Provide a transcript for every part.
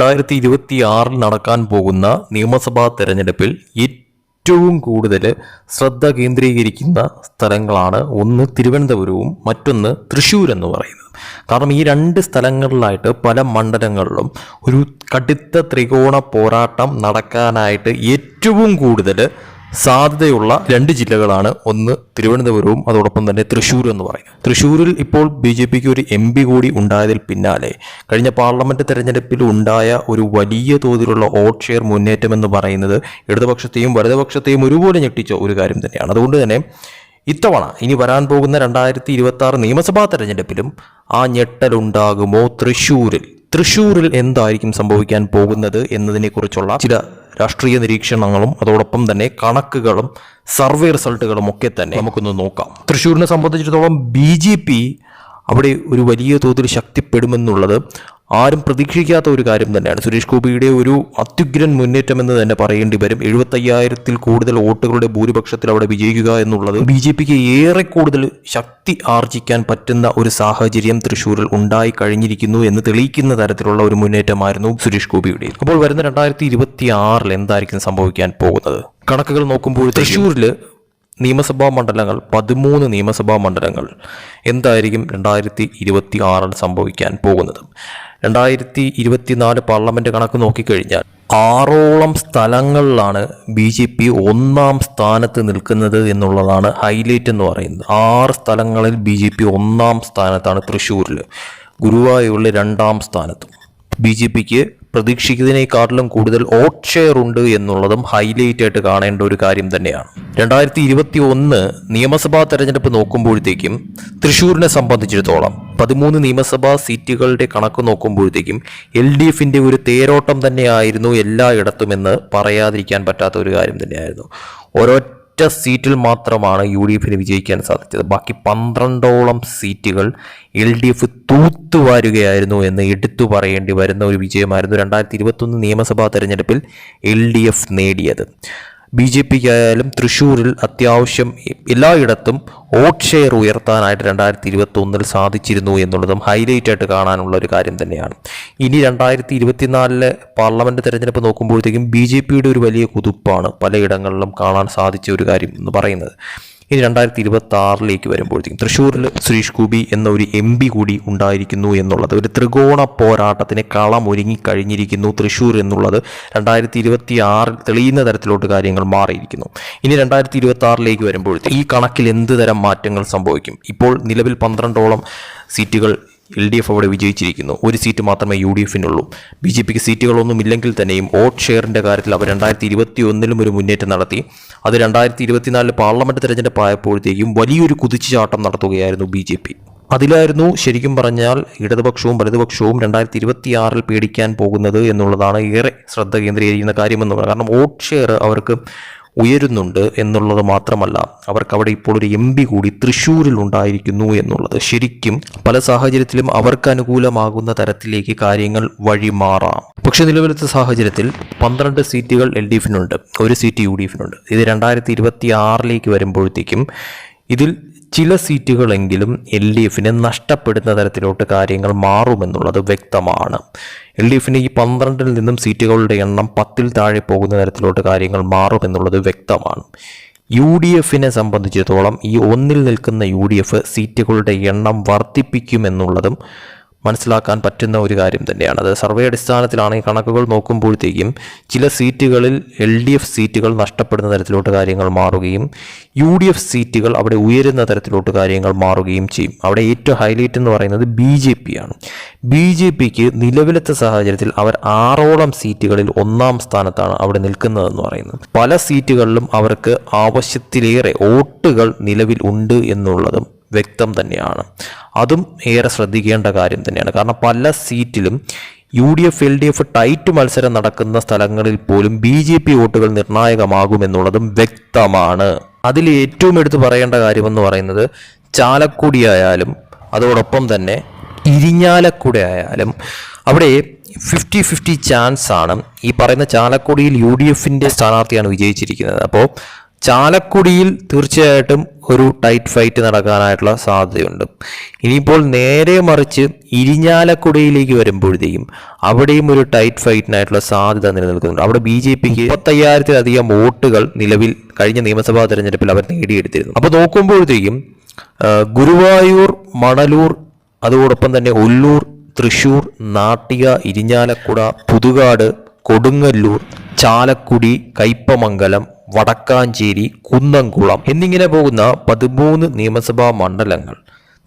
രണ്ടായിരത്തി ഇരുപത്തി ആറിൽ നടക്കാൻ പോകുന്ന നിയമസഭാ തെരഞ്ഞെടുപ്പിൽ ഏറ്റവും കൂടുതൽ ശ്രദ്ധ കേന്ദ്രീകരിക്കുന്ന സ്ഥലങ്ങളാണ് ഒന്ന് തിരുവനന്തപുരവും മറ്റൊന്ന് തൃശ്ശൂർ എന്ന് പറയുന്നത്. കാരണം ഈ രണ്ട് സ്ഥലങ്ങളിലായിട്ട് പല മണ്ഡലങ്ങളിലും ഒരു കടുത്ത ത്രികോണ പോരാട്ടം നടക്കാനായിട്ട് ഏറ്റവും കൂടുതൽ സാധ്യതയുള്ള രണ്ട് ജില്ലകളാണ് ഒന്ന് തിരുവനന്തപുരവും അതോടൊപ്പം തന്നെ തൃശ്ശൂർ എന്ന് പറയുന്നത്. തൃശ്ശൂരിൽ ഇപ്പോൾ ബി ജെ പിക്ക് ഒരു എം പി കൂടി ഉണ്ടായതിൽ പിന്നാലെ കഴിഞ്ഞ പാർലമെന്റ് തെരഞ്ഞെടുപ്പിൽ ഉണ്ടായ ഒരു വലിയ തോതിലുള്ള വോട്ട് ഷെയർ മുന്നേറ്റം എന്ന് പറയുന്നത് ഇടതുപക്ഷത്തെയും വലതുപക്ഷത്തെയും ഒരുപോലെ ഞെട്ടിച്ച ഒരു കാര്യം തന്നെയാണ്. അതുകൊണ്ട് തന്നെ ഇത്തവണ ഇനി വരാൻ പോകുന്ന രണ്ടായിരത്തി ഇരുപത്തി ആറ് നിയമസഭാ തെരഞ്ഞെടുപ്പിലും ആ ഞെട്ടലുണ്ടാകുമോ തൃശ്ശൂരിൽ? തൃശ്ശൂരിൽ എന്തായിരിക്കും സംഭവിക്കാൻ പോകുന്നത് എന്നതിനെക്കുറിച്ചുള്ള ചില രാഷ്ട്രീയ നിരീക്ഷണങ്ങളും അതോടൊപ്പം തന്നെ കണക്കുകളും സർവേ റിസൾട്ടുകളും ഒക്കെ തന്നെ നമുക്കൊന്ന് നോക്കാം. തൃശ്ശൂരിനെ സംബന്ധിച്ചിടത്തോളം ബി ജെ പി അവിടെ ഒരു വലിയ തോതിൽ ശക്തിപ്പെടുമെന്നുള്ളത് ആരും പ്രതീക്ഷിക്കാത്ത ഒരു കാര്യം തന്നെയാണ്. സുരേഷ് ഗോപിയുടെ ഒരു അത്യുഗ്രൻ മുന്നേറ്റം എന്ന് തന്നെ പറയേണ്ടി വരും. എഴുപത്തയ്യായിരത്തിൽ കൂടുതൽ വോട്ടുകളുടെ ഭൂരിപക്ഷത്തിൽ അവിടെ വിജയിക്കുക എന്നുള്ളത് ബി ജെ പിക്ക് ഏറെ കൂടുതൽ ശക്തി ആർജിക്കാൻ പറ്റുന്ന ഒരു സാഹചര്യം തൃശ്ശൂരിൽ ഉണ്ടായി കഴിഞ്ഞിരിക്കുന്നു എന്ന് തെളിയിക്കുന്ന തരത്തിലുള്ള ഒരു മുന്നേറ്റമായിരുന്നു സുരേഷ് ഗോപിയുടെ. അപ്പോൾ വരുന്ന രണ്ടായിരത്തി ഇരുപത്തി ആറിൽ എന്തായിരിക്കും സംഭവിക്കാൻ പോകുന്നത്? കണക്കുകൾ നോക്കുമ്പോൾ തൃശ്ശൂരിൽ നിയമസഭാ മണ്ഡലങ്ങൾ പതിമൂന്ന് നിയമസഭാ മണ്ഡലങ്ങൾ എന്തായിരിക്കും രണ്ടായിരത്തി ഇരുപത്തി ആറിൽ സംഭവിക്കാൻ പോകുന്നത്? രണ്ടായിരത്തി ഇരുപത്തിനാല് പാർലമെന്റ് കണക്ക് നോക്കിക്കഴിഞ്ഞാൽ ആറോളം സ്ഥലങ്ങളിലാണ് ബി ജെ പി ഒന്നാം സ്ഥാനത്ത് നിൽക്കുന്നത് എന്നുള്ളതാണ് ഹൈലൈറ്റ് എന്ന് പറയുന്നത്. ആറ് സ്ഥലങ്ങളിൽ ബി ജെ പി ഒന്നാം സ്ഥാനത്താണ് തൃശ്ശൂരിൽ. ഗുരുവായൂരിൽ രണ്ടാം സ്ഥാനത്തും. ബി ജെ പിക്ക് പ്രതീക്ഷിക്കുന്നതിനേക്കാട്ടിലും കൂടുതൽ ഓട്ട് ഷെയർ ഉണ്ട് എന്നുള്ളതും ഹൈലൈറ്റ് ആയിട്ട് കാണേണ്ട ഒരു കാര്യം തന്നെയാണ്. രണ്ടായിരത്തി ഇരുപത്തി ഒന്ന് നിയമസഭാ തെരഞ്ഞെടുപ്പ് നോക്കുമ്പോഴത്തേക്കും തൃശ്ശൂരിനെ സംബന്ധിച്ചിടത്തോളം പതിമൂന്ന് നിയമസഭാ സീറ്റുകളുടെ കണക്ക് നോക്കുമ്പോഴത്തേക്കും എൽ ഡി എഫിന്റെ ഒരു തേരോട്ടം തന്നെയായിരുന്നു എല്ലായിടത്തും എന്ന് പറയാതിരിക്കാൻ പറ്റാത്ത ഒരു കാര്യം തന്നെയായിരുന്നു. ഓരോ ഒറ്റ സീറ്റിൽ മാത്രമാണ് യു ഡി എഫിന് വിജയിക്കാൻ സാധിച്ചത്. ബാക്കി പന്ത്രണ്ടോളം സീറ്റുകൾ എൽ ഡി എഫ് തൂത്തുവാരുകയായിരുന്നു എന്ന് എടുത്തു പറയേണ്ടി വരുന്ന ഒരു വിജയമായിരുന്നു രണ്ടായിരത്തി ഇരുപത്തൊന്ന് നിയമസഭാ തെരഞ്ഞെടുപ്പിൽ എൽ ഡി എഫ് നേടിയത്. ബി ജെ പിക്കായാലും തൃശ്ശൂരിൽ അത്യാവശ്യം എല്ലായിടത്തും വോട്ട് ഷെയർ ഉയർത്താനായിട്ട് രണ്ടായിരത്തി ഇരുപത്തി ഒന്നിൽ സാധിച്ചിരുന്നു എന്നുള്ളതും ഹൈലൈറ്റ് ആയിട്ട് കാണാനുള്ള ഒരു കാര്യം തന്നെയാണ്. ഇനി രണ്ടായിരത്തി ഇരുപത്തിനാലിലെ പാർലമെന്റ് തെരഞ്ഞെടുപ്പ് നോക്കുമ്പോഴത്തേക്കും ബി ജെ പിയുടെ ഒരു വലിയ കുതിപ്പാണ് പലയിടങ്ങളിലും കാണാൻ സാധിച്ച ഒരു കാര്യം എന്ന് പറയുന്നത്. ഇനി രണ്ടായിരത്തി ഇരുപത്തി ആറിലേക്ക് വരുമ്പോഴത്തേക്കും തൃശ്ശൂരിൽ സുരേഷ് ഗോപി എന്ന ഒരു എം പി കൂടി ഉണ്ടായിരിക്കുന്നു എന്നുള്ളത്. ഒരു ത്രികോണ പോരാട്ടത്തിന് കളമൊരുങ്ങി കഴിഞ്ഞിരിക്കുന്നു തൃശ്ശൂർ എന്നുള്ളത്. രണ്ടായിരത്തി ഇരുപത്തി ആറിൽ തെളിയുന്ന തരത്തിലോട്ട് കാര്യങ്ങൾ മാറിയിരിക്കുന്നു. ഇനി രണ്ടായിരത്തി ഇരുപത്തി ആറിലേക്ക് വരുമ്പോഴത്തേക്ക് ഈ കണക്കിൽ എന്ത് തരം മാറ്റങ്ങൾ സംഭവിക്കും? ഇപ്പോൾ നിലവിൽ പന്ത്രണ്ടോളം സീറ്റുകൾ എൽ ഡി എഫ് അവിടെ വിജയിച്ചിരിക്കുന്നു. ഒരു സീറ്റ് മാത്രമേ യു ഡി എഫിനുള്ളൂ. ബി ജെ പിക്ക് സീറ്റുകളൊന്നും ഇല്ലെങ്കിൽ തന്നെയും വോട്ട് ഷെയറിന്റെ കാര്യത്തിൽ അവർ രണ്ടായിരത്തി ഇരുപത്തി ഒന്നിലും ഒരു മുന്നേറ്റം നടത്തി. അത് രണ്ടായിരത്തി ഇരുപത്തിനാലിൽ പാർലമെന്റ് തെരഞ്ഞെടുപ്പ് ആയപ്പോഴത്തേക്കും വലിയൊരു കുതിച്ചുചാട്ടം നടത്തുകയായിരുന്നു ബി ജെ പി. അതിലായിരുന്നു ശരിക്കും പറഞ്ഞാൽ ഇടതുപക്ഷവും വലതുപക്ഷവും രണ്ടായിരത്തി ഇരുപത്തി ആറിൽ പേടിക്കാൻ പോകുന്നത് എന്നുള്ളതാണ് ഏറെ ശ്രദ്ധ കേന്ദ്രീകരിക്കുന്ന കാര്യമെന്ന് പറയുന്നത് കാരണം വോട്ട് ഷെയർ അവർക്ക് ഉയരുന്നുണ്ട് എന്നുള്ളത് മാത്രമല്ല അവർക്ക് അവിടെ ഇപ്പോൾ ഒരു എം പി കൂടി തൃശ്ശൂരിൽ ഉണ്ടായിരിക്കുന്നു എന്നുള്ളത്. ശരിക്കും പല സാഹചര്യത്തിലും അവർക്ക് അനുകൂലമാകുന്ന തരത്തിലേക്ക് കാര്യങ്ങൾ വഴിമാറാം പക്ഷെ നിലവിലത്തെ സാഹചര്യത്തിൽ പന്ത്രണ്ട് സീറ്റുകൾ എൽ ഡി എഫിനുണ്ട് ഒരു സീറ്റ് യു ഡി എഫിനുണ്ട് ഇത് രണ്ടായിരത്തി ഇരുപത്തി ആറിലേക്ക് വരുമ്പോഴത്തേക്കും ഇതിൽ ചില സീറ്റുകളെങ്കിലും എൽ ഡി എഫിന് നഷ്ടപ്പെടുന്ന തരത്തിലോട്ട് കാര്യങ്ങൾ മാറുമെന്നുള്ളത് വ്യക്തമാണ്. എൽ ഡി എഫിന് ഈ പന്ത്രണ്ടിൽ നിന്നും സീറ്റുകളുടെ എണ്ണം പത്തിൽ താഴെ പോകുന്ന തരത്തിലോട്ട് കാര്യങ്ങൾ മാറുമെന്നുള്ളത് വ്യക്തമാണ്. യു ഡി എഫിനെ സംബന്ധിച്ചിടത്തോളം ഈ ഒന്നിൽ നിൽക്കുന്ന യു ഡി എഫ് സീറ്റുകളുടെ എണ്ണം വർദ്ധിപ്പിക്കുമെന്നുള്ളതും മനസ്സിലാക്കാൻ പറ്റുന്ന ഒരു കാര്യം തന്നെയാണ്. അത് സർവേ അടിസ്ഥാനത്തിലാണ് ഈ കണക്കുകൾ നോക്കുമ്പോഴത്തേക്കും ചില സീറ്റുകളിൽ എൽ ഡി എഫ് സീറ്റുകൾ നഷ്ടപ്പെടുന്ന തരത്തിലോട്ട് കാര്യങ്ങൾ മാറുകയും യു ഡി എഫ് സീറ്റുകൾ അവിടെ ഉയരുന്ന തരത്തിലോട്ട് കാര്യങ്ങൾ മാറുകയും ചെയ്യും. അവിടെ ഏറ്റവും ഹൈലൈറ്റ് എന്ന് പറയുന്നത് ബി ജെ പി ആണ്. ബി ജെ പിക്ക് നിലവിലത്തെ സാഹചര്യത്തിൽ അവർ ആറോളം സീറ്റുകളിൽ ഒന്നാം സ്ഥാനത്താണ് അവിടെ നിൽക്കുന്നതെന്ന് പറയുന്നത്. പല സീറ്റുകളിലും അവർക്ക് ആവശ്യത്തിലേറെ വോട്ടുകൾ നിലവിൽ ഉണ്ട് എന്നുള്ളതും വ്യക്തം തന്നെയാണ്. അതും ഏറെ ശ്രദ്ധിക്കേണ്ട കാര്യം തന്നെയാണ്. കാരണം പല സീറ്റിലും U D F L D F tight മത്സരം നടക്കുന്ന സ്ഥലങ്ങളിൽ പോലും ബി ജെ പി വോട്ടുകൾ നിർണായകമാകുമെന്നുള്ളതും വ്യക്തമാണ്. അതിൽ ഏറ്റവും എടുത്തു പറയേണ്ട കാര്യമെന്ന് പറയുന്നത് ചാലക്കുടി ആയാലും അതോടൊപ്പം തന്നെ ഇരിഞ്ഞാലക്കുടി ആയാലും അവിടെ ഫിഫ്റ്റി ഫിഫ്റ്റി ചാൻസ് ആണ് ഈ പറയുന്ന ചാലക്കുടിയിൽ യു ഡി എഫിന്റെ സ്ഥാനാർത്ഥിയാണ് വിജയിച്ചിരിക്കുന്നത്. അപ്പോൾ ചാലക്കുടിയിൽ തീർച്ചയായിട്ടും ഒരു ടൈറ്റ് ഫൈറ്റ് നടക്കാനായിട്ടുള്ള സാധ്യതയുണ്ട്. ഇനിയിപ്പോൾ നേരെ മറിച്ച് ഇരിഞ്ഞാലക്കുടയിലേക്ക് വരുമ്പോഴത്തേക്കും അവിടെയും ഒരു ടൈറ്റ് ഫൈറ്റിനായിട്ടുള്ള സാധ്യത നിലനിൽക്കുന്നുണ്ട്. അവിടെ ബി ജെ പിക്ക് മുപ്പത്തയ്യായിരത്തിലധികം വോട്ടുകൾ നിലവിൽ കഴിഞ്ഞ നിയമസഭാ തെരഞ്ഞെടുപ്പിൽ അവർ നേടിയെടുത്തിരുന്നു. അപ്പോൾ നോക്കുമ്പോഴത്തേക്കും ഗുരുവായൂർ മണലൂർ അതോടൊപ്പം തന്നെ ഒല്ലൂർ തൃശൂർ നാട്ടിക ഇരിഞ്ഞാലക്കുട പുതുകാട് കൊടുങ്ങല്ലൂർ ചാലക്കുടി കയ്പമംഗലം വടക്കാഞ്ചേരി കുന്നംകുളം എന്നിങ്ങനെ പോകുന്ന പതിമൂന്ന് നിയമസഭാ മണ്ഡലങ്ങൾ.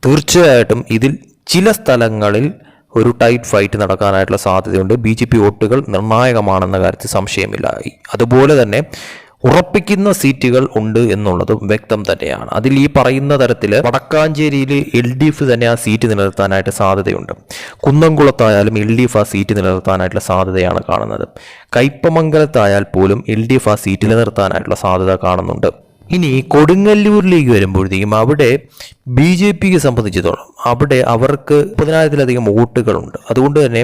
തീർച്ചയായിട്ടും ഇതിൽ ചില സ്ഥലങ്ങളിൽ ഒരു ടൈറ്റ് ഫൈറ്റ് നടക്കാനായിട്ടുള്ള സാധ്യതയുണ്ട്. ബി ജെ പി വോട്ടുകൾ നിർണായകമാണെന്ന കാര്യത്തിൽ സംശയമില്ല. അതുപോലെ തന്നെ ഉറപ്പിക്കുന്ന സീറ്റുകൾ ഉണ്ട് എന്നുള്ളതും വ്യക്തം തന്നെയാണ്. അതിൽ ഈ പറയുന്ന തരത്തിൽ വടക്കാഞ്ചേരിയിൽ എൽ ഡി എഫ് തന്നെ ആ സീറ്റ് നിലനിർത്താനായിട്ട് സാധ്യതയുണ്ട്. കുന്നംകുളത്തായാലും എൽ ഡി എഫ് ആ സീറ്റ് നിലനിർത്താനായിട്ടുള്ള സാധ്യതയാണ് കാണുന്നത്. കയ്പമംഗലത്തായാൽ പോലും എൽ ഡി എഫ് ആ സീറ്റ് നിലനിർത്താനായിട്ടുള്ള സാധ്യത കാണുന്നുണ്ട്. ഇനി കൊടുങ്ങല്ലൂരിലേക്ക് വരുമ്പോഴത്തേക്കും അവിടെ ബി ജെ പിക്ക് സംബന്ധിച്ചിടത്തോളം അവിടെ അവർക്ക് മുപ്പതിനായിരത്തിലധികം വോട്ടുകളുണ്ട്. അതുകൊണ്ട് തന്നെ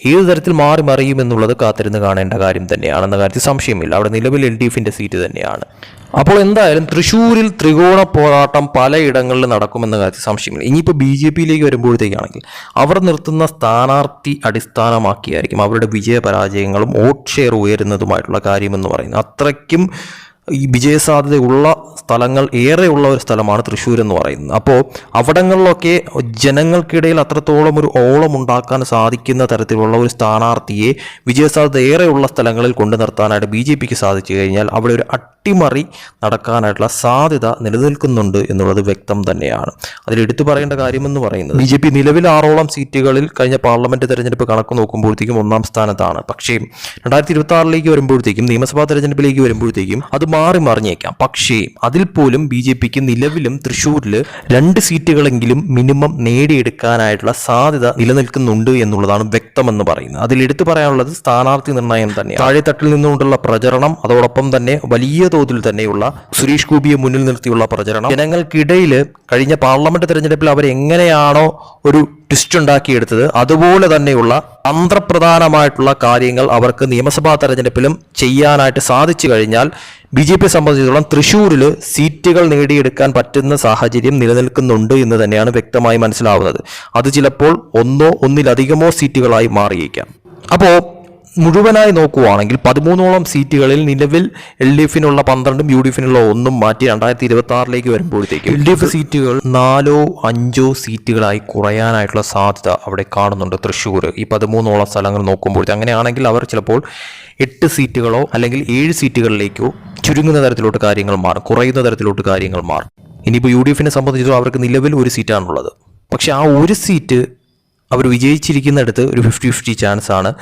ഏത് തരത്തിൽ മാറി മറിയുമെന്നുള്ളത് കാത്തിരുന്ന് കാണേണ്ട കാര്യം തന്നെയാണെന്ന കാര്യത്തിൽ സംശയമില്ല. അവിടെ നിലവിൽ എൽ ഡി എഫിന്റെ സീറ്റ് തന്നെയാണ്. അപ്പോൾ എന്തായാലും തൃശ്ശൂരിൽ ത്രികോണ പോരാട്ടം പലയിടങ്ങളിൽ നടക്കുമെന്ന കാര്യത്തിൽ സംശയമില്ല. ഇനിയിപ്പോൾ ബി ജെ പിയിലേക്ക് വരുമ്പോഴത്തേക്കാണെങ്കിൽ അവർ നിർത്തുന്ന സ്ഥാനാർത്ഥി അടിസ്ഥാനമാക്കിയായിരിക്കും അവരുടെ വിജയപരാജയങ്ങളും വോട്ട് ഷെയർ ഉയരുന്നതുമായിട്ടുള്ള കാര്യമെന്ന് പറയുന്നത്. അത്രയ്ക്കും ഈ വിജയസാധ്യതയുള്ള സ്ഥലങ്ങൾ ഏറെയുള്ള ഒരു സ്ഥലമാണ് തൃശ്ശൂർ എന്ന് പറയുന്നത്. അപ്പോൾ അവിടങ്ങളിലൊക്കെ ജനങ്ങൾക്കിടയിൽ അത്രത്തോളം ഒരു ഓളം ഉണ്ടാക്കാൻ സാധിക്കുന്ന തരത്തിലുള്ള ഒരു സ്ഥാനാർത്ഥിയെ വിജയസാധ്യത ഏറെയുള്ള സ്ഥലങ്ങളിൽ കൊണ്ടു നിർത്താനായിട്ട് ബി ജെ പിക്ക് സാധിച്ചു കഴിഞ്ഞാൽ അവിടെ ഒരു അട്ടിമറി നടക്കാനായിട്ടുള്ള സാധ്യത നിലനിൽക്കുന്നുണ്ട് എന്നുള്ളത് വ്യക്തം തന്നെയാണ്. അതിൽ എടുത്തു പറയേണ്ട കാര്യമെന്ന് പറയുന്നത് ബി ജെ പി നിലവിൽ ആറോളം സീറ്റുകളിൽ കഴിഞ്ഞ പാർലമെന്റ് തെരഞ്ഞെടുപ്പ് കണക്ക് നോക്കുമ്പോഴത്തേക്കും ഒന്നാം സ്ഥാനത്താണ്. പക്ഷേ രണ്ടായിരത്തി ഇരുപത്തി ആറിലേക്ക് വരുമ്പോഴത്തേക്കും നിയമസഭാ തെരഞ്ഞെടുപ്പിലേക്ക് വരുമ്പോഴത്തേക്കും അത് മാറി മറിഞ്ഞേക്കാം. പക്ഷേ അതിൽ പോലും ബി ജെ പിക്ക് നിലവിലും തൃശ്ശൂരിൽ രണ്ട് സീറ്റുകളെങ്കിലും മിനിമം നേടിയെടുക്കാനായിട്ടുള്ള സാധ്യത നിലനിൽക്കുന്നുണ്ട് എന്നുള്ളതാണ് വ്യക്തമെന്ന് പറയുന്നത്. അതിൽ എടുത്തു പറയാനുള്ളത് സ്ഥാനാർത്ഥി നിർണയം തന്നെ താഴെത്തട്ടിൽ നിന്നുകൊണ്ടുള്ള പ്രചരണം അതോടൊപ്പം തന്നെ വലിയ തോതിൽ തന്നെയുള്ള സുരേഷ് ഗോപിയെ മുന്നിൽ നിർത്തിയുള്ള പ്രചരണം. ജനങ്ങൾക്കിടയിൽ കഴിഞ്ഞ പാർലമെന്റ് തെരഞ്ഞെടുപ്പിൽ അവർ എങ്ങനെയാണോ ഒരു ട്വിസ്റ്റ് ഉണ്ടാക്കിയെടുത്തത് അതുപോലെ തന്നെയുള്ള തന്ത്രപ്രധാനമായിട്ടുള്ള കാര്യങ്ങൾ അവർക്ക് നിയമസഭാ തെരഞ്ഞെടുപ്പിലും ചെയ്യാനായിട്ട് സാധിച്ചു കഴിഞ്ഞാൽ ബി ജെ പി സംബന്ധിച്ചിടത്തോളം തൃശ്ശൂരിൽ സീറ്റുകൾ നേടിയെടുക്കാൻ പറ്റുന്ന സാഹചര്യം നിലനിൽക്കുന്നുണ്ട് എന്ന് തന്നെയാണ് വ്യക്തമായി മനസ്സിലാവുന്നത്. അത് ചിലപ്പോൾ ഒന്നോ ഒന്നിലധികമോ സീറ്റുകളായി മാറിയേക്കാം. അപ്പോൾ മുഴുവനായി നോക്കുവാണെങ്കിൽ പതിമൂന്നോളം സീറ്റുകളിൽ നിലവിൽ എൽ ഡി എഫിനുള്ള പന്ത്രണ്ടും യു ഡി എഫിനുള്ള ഒന്നും മാറ്റി രണ്ടായിരത്തി ഇരുപത്തി ആറിലേക്ക് വരുമ്പോഴത്തേക്ക് എൽ ഡി എഫ് സീറ്റുകൾ നാലോ അഞ്ചോ സീറ്റുകളായി കുറയാനായിട്ടുള്ള സാധ്യത അവിടെ കാണുന്നുണ്ട് തൃശ്ശൂർ. ഈ പതിമൂന്നോളം സ്ഥലങ്ങൾ നോക്കുമ്പോഴത്തെ അങ്ങനെയാണെങ്കിൽ അവർ ചിലപ്പോൾ എട്ട് സീറ്റുകളോ അല്ലെങ്കിൽ ഏഴ് സീറ്റുകളിലേക്കോ ചുരുങ്ങുന്ന തരത്തിലോട്ട് കാര്യങ്ങൾ മാറും കുറയുന്ന തരത്തിലോട്ട് കാര്യങ്ങൾ മാറും. ഇനിയിപ്പോൾ യു ഡി എഫിനെ സംബന്ധിച്ചിടത്തോളം അവർക്ക് നിലവിൽ ഒരു സീറ്റാണുള്ളത്. പക്ഷേ ആ ഒരു സീറ്റ് അവർ വിജയിച്ചിരിക്കുന്നിടത്ത് ഒരു ഫിഫ്റ്റി ഫിഫ്റ്റി ചാൻസ് ആണ്.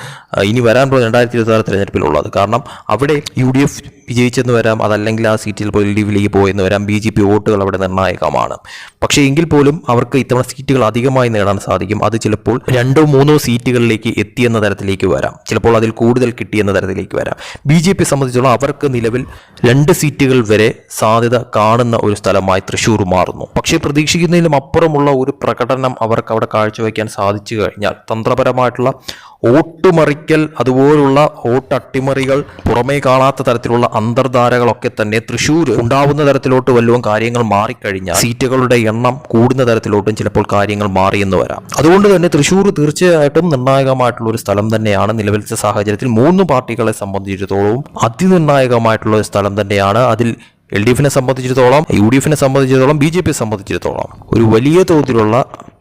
ഇനി വരാൻ പോകുന്ന രണ്ടായിരത്തി ഇരുപത്തി ആറ് തെരഞ്ഞെടുപ്പിലുള്ളത്. കാരണം അവിടെ യു ഡി എഫ് വിജയിച്ചെന്ന് വരാം അതല്ലെങ്കിൽ ആ സീറ്റിൽ പോയി എഫിലേക്ക് പോയെന്ന് വരാം. ബി ജെ പി വോട്ടുകൾ അവിടെ നിർണായകമാണ്. പക്ഷേ എങ്കിൽ പോലും അവർക്ക് ഇത്തവണ സീറ്റുകൾ അധികമായി നേടാൻ സാധിക്കും. അത് ചിലപ്പോൾ രണ്ടോ മൂന്നോ സീറ്റുകളിലേക്ക് എത്തിയെന്ന തരത്തിലേക്ക് വരാം. ചിലപ്പോൾ അതിൽ കൂടുതൽ കിട്ടിയെന്ന തരത്തിലേക്ക് വരാം. ബി ജെ പി സംബന്ധിച്ചോളം അവർക്ക് നിലവിൽ രണ്ട് സീറ്റുകൾ വരെ സാധ്യത കാണുന്ന ഒരു സ്ഥലമായി തൃശ്ശൂർ മാറുന്നു. പക്ഷേ പ്രതീക്ഷിക്കുന്നതിലും അപ്പുറമുള്ള ഒരു പ്രകടനം അവർക്ക് അവിടെ കാഴ്ചവെക്കാൻ സാധിച്ചു കഴിഞ്ഞാൽ തന്ത്രപരമായിട്ടുള്ള വോട്ടുമറിക്കൽ അതുപോലുള്ള ഓട്ടട്ടിമറികൾ പുറമേ കാണാത്ത തരത്തിലുള്ള അന്തർധാരകളൊക്കെ തന്നെ തൃശ്ശൂർ ഉണ്ടാവുന്ന തരത്തിലോട്ട് വല്ലതും കാര്യങ്ങൾ മാറിക്കഴിഞ്ഞാൽ സീറ്റുകളുടെ എണ്ണം കൂടുന്ന തരത്തിലോട്ടും ചിലപ്പോൾ കാര്യങ്ങൾ മാറിയെന്ന് വരാം. അതുകൊണ്ട് തന്നെ തൃശ്ശൂർ തീർച്ചയായിട്ടും നിർണായകമായിട്ടുള്ള ഒരു സ്ഥലം തന്നെയാണ് നിലവിലത്തെ സാഹചര്യത്തിൽ മൂന്ന് പാർട്ടികളെ സംബന്ധിച്ചിടത്തോളം അതിനിർണായകമായിട്ടുള്ള ഒരു സ്ഥലം തന്നെയാണ്. അതിൽ എൽ ഡി എഫിനെ സംബന്ധിച്ചിടത്തോളം യു ഡി എഫിനെ സംബന്ധിച്ചിടത്തോളം ബി ജെ പിയെ സംബന്ധിച്ചിടത്തോളം ഒരു വലിയ തോതിലുള്ള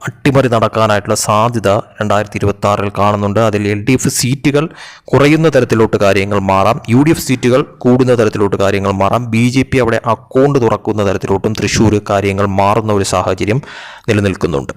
അട്ടിമറി നടക്കാനായിട്ടുള്ള സാധ്യത രണ്ടായിരത്തി ഇരുപത്തി ആറിൽ കാണുന്നുണ്ട്. അതിൽ എൽ ഡി എഫ് സീറ്റുകൾ കുറയുന്ന തരത്തിലോട്ട് കാര്യങ്ങൾ മാറാം. യു ഡി എഫ് സീറ്റുകൾ കൂടുന്ന തരത്തിലോട്ട് കാര്യങ്ങൾ മാറാം. ബി ജെ പി അവിടെ അക്കൗണ്ട് തുറക്കുന്ന തരത്തിലോട്ടും തൃശ്ശൂർ കാര്യങ്ങൾ മാറുന്ന ഒരു സാഹചര്യം നിലനിൽക്കുന്നുണ്ട്.